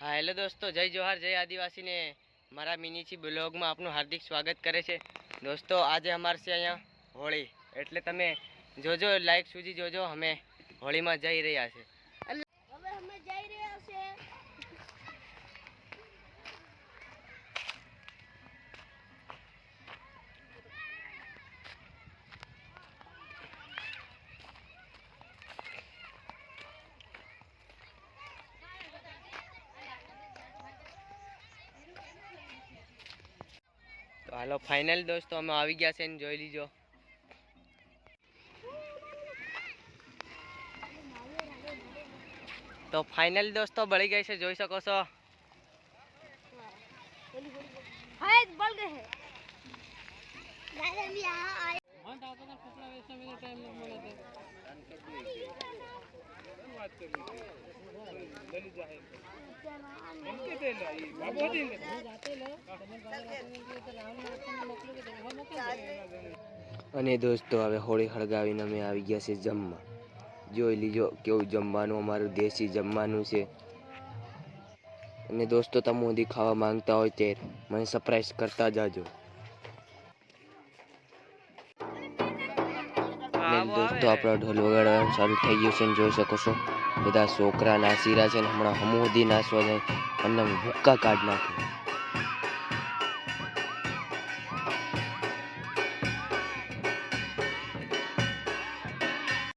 હા હેલો દોસ્તો, જય જોહાર, જય આદિવાસીને મારા મિનીચી બ્લોગમાં આપનું હાર્દિક સ્વાગત કરે છે. દોસ્તો, આજે અમારે છે અહીંયા હોળી. એટલે તમે જોજો લાઈક સુધી જોજો, અમે હોળીમાં જઈ રહ્યા છે. તો હાલો ફાઇનલ દોસ્તો અમે આવી ગયા છે ને જોઈ લીજો. તો ફાઇનલ દોસ્તો બળી ગઈ છે જોઈ શકો છો. વાત અને દોસ્તો, હવે હોળી હળગાવીને અમે આવી ગયા છે જમવા. જોઈ લીજો કેવું જમવાનું, અમારું દેશી જમવાનું છે. અને દોસ્તો, તમે સુધી ખાવા માંગતા હોય તે મને સરપ્રાઈઝ કરતા જાજો. અને દોસ્તો, આપણો ઢોલ વગાડવાનું ચાલુ થઈ ગયું છે ને જોઈ શકો છો. બધા છોકરા નાસી રહ્યા છે ને હમણાં હમુદી નાસવા જાય. અને ભૂક્કા કાઢ નાખે.